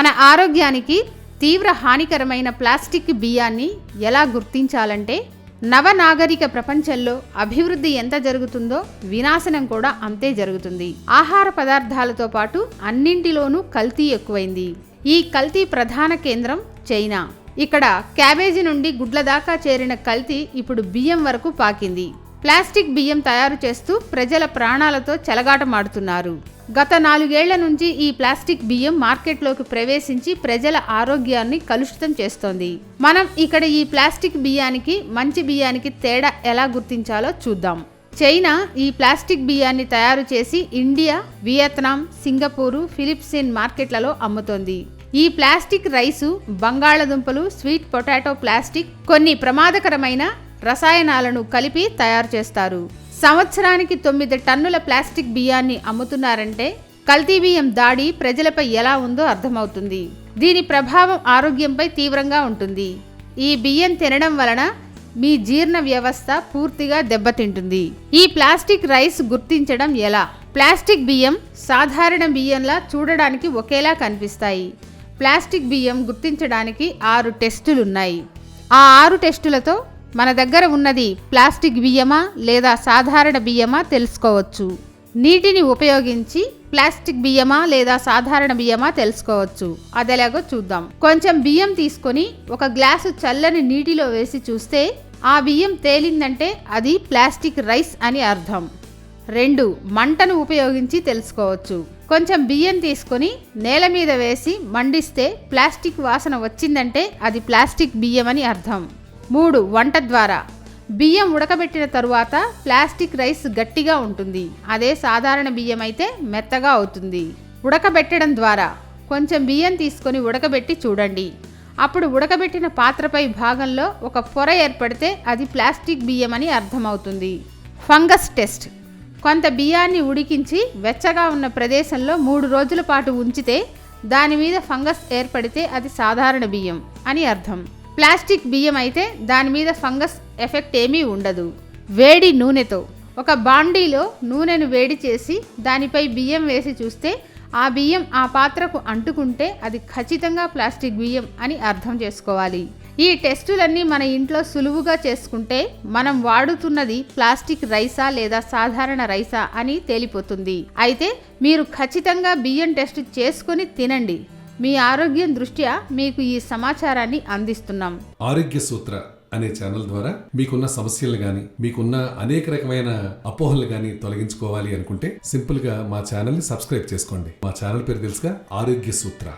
మన ఆరోగ్యానికి తీవ్ర హానికరమైన ప్లాస్టిక్ బియ్యాన్ని ఎలా గుర్తించాలంటే నవనాగరిక ప్రపంచంలో అభివృద్ధి ఎంత జరుగుతుందో వినాశనం కూడా అంతే జరుగుతుంది. ఆహార పదార్థాలతో పాటు అన్నింటిలోనూ కల్తీ ఎక్కువైంది. ఈ కల్తీ ప్రధాన కేంద్రం చైనా. ఇక్కడ క్యాబేజీ నుండి గుడ్ల దాకా చేరిన కల్తీ ఇప్పుడు బియ్యం వరకు పాకింది. ప్లాస్టిక్ బియ్యం తయారు చేస్తూ ప్రజల ప్రాణాలతో చెలగాటమాడుతున్నారు. గత నాలుగేళ్ళ నుంచి ఈ ప్లాస్టిక్ బియ్యం మార్కెట్లోకి ప్రవేశించి ప్రజల ఆరోగ్యాన్ని కలుషితం చేస్తోంది. మనం ఇక్కడ ఈ ప్లాస్టిక్ బియ్యానికి మంచి బియ్యానికి తేడా ఎలా గుర్తించాలో చూద్దాం. చైనా ఈ ప్లాస్టిక్ బియ్యాన్ని తయారు చేసి ఇండియా వియత్నాం సింగపూరు ఫిలిప్సిన్ మార్కెట్లలో అమ్ముతోంది. ఈ ప్లాస్టిక్ రైసు బంగాళదుంపలు స్వీట్ పొటాటో ప్లాస్టిక్ కొన్ని ప్రమాదకరమైన రసాయనాలను కలిపి తయారు చేస్తారు. సంవత్సరానికి తొమ్మిది టన్నుల ప్లాస్టిక్ బియ్యాన్ని అమ్ముతున్నారంటే కల్తీ బియ్యం దాడి ప్రజలపై ఎలా ఉందో అర్థమవుతుంది. దీని ప్రభావం ఆరోగ్యంపై తీవ్రంగా ఉంటుంది. ఈ బియ్యం తినడం వలన మీ జీర్ణ వ్యవస్థ పూర్తిగా దెబ్బతింటుంది. ఈ ప్లాస్టిక్ రైస్ గుర్తించడం ఎలా? ప్లాస్టిక్ బియ్యం సాధారణ బియ్యంలా చూడడానికి ఒకేలా కనిపిస్తాయి. ప్లాస్టిక్ బియ్యం గుర్తించడానికి ఆరు టెస్టులున్నాయి. ఆ ఆరు టెస్టులతో మన దగ్గర ఉన్నది ప్లాస్టిక్ బియ్యమా లేదా సాధారణ బియ్యమా తెలుసుకోవచ్చు. నీటిని ఉపయోగించి ప్లాస్టిక్ బియ్యమా లేదా సాధారణ బియ్యమా తెలుసుకోవచ్చు. అదెలాగో చూద్దాం. కొంచెం బియ్యం తీసుకొని ఒక గ్లాసు చల్లని నీటిలో వేసి చూస్తే ఆ బియ్యం తేలిందంటే అది ప్లాస్టిక్ రైస్ అని అర్థం. రెండు మంటను ఉపయోగించి తెలుసుకోవచ్చు. కొంచెం బియ్యం తీసుకొని నేల మీద వేసి మండిస్తే ప్లాస్టిక్ వాసన వచ్చిందంటే అది ప్లాస్టిక్ బియ్యం అని అర్థం. మూడు వంట ద్వారా. బియ్యం ఉడకబెట్టిన తరువాత ప్లాస్టిక్ రైస్ గట్టిగా ఉంటుంది. అదే సాధారణ బియ్యం అయితే మెత్తగా అవుతుంది. ఉడకబెట్టడం ద్వారా. కొంచెం బియ్యం తీసుకొని ఉడకబెట్టి చూడండి. అప్పుడు ఉడకబెట్టిన పాత్రపై భాగంలో ఒక పొర ఏర్పడితే అది ప్లాస్టిక్ బియ్యం అని అర్థమవుతుంది. Fungus test. కొంత బియ్యాన్ని ఉడికించి వెచ్చగా ఉన్న ప్రదేశంలో మూడు రోజుల పాటు ఉంచితే దాని మీద ఫంగస్ ఏర్పడితే అది సాధారణ బియ్యం అని అర్థం. ప్లాస్టిక్ బియ్యం అయితే దాని మీద ఫంగస్ ఎఫెక్ట్ ఏమీ ఉండదు. వేడి నూనెతో. ఒక బాండీలో నూనెను వేడి చేసి దానిపై బియ్యం వేసి చూస్తే ఆ బియ్యం ఆ పాత్రకు అంటుకుంటే అది ఖచ్చితంగా ప్లాస్టిక్ బియ్యం అని అర్థం చేసుకోవాలి. ఈ టెస్టులన్నీ మన ఇంట్లో సులువుగా చేసుకుంటే మనం వాడుతున్నది ప్లాస్టిక్ రైసా లేదా సాధారణ రైసా అని తేలిపోతుంది. అయితే మీరు ఖచ్చితంగా బియ్యం టెస్ట్ చేసుకొని తినండి. మీ ఆరోగ్యం దృష్ట్యా మీకు ఈ సమాచారాన్ని అందిస్తున్నాం. ఆరోగ్య సూత్ర అనే ఛానల్ ద్వారా మీకున్న సమస్యలు గాని మీకున్న అనేక రకమైన అపోహలు గాని తొలగించుకోవాలి అనుకుంటే సింపుల్గా మా ఛానల్ని సబ్స్క్రైబ్ చేసుకోండి. మా ఛానల్ పేరు తెలుసుగా ఆరోగ్య సూత్ర.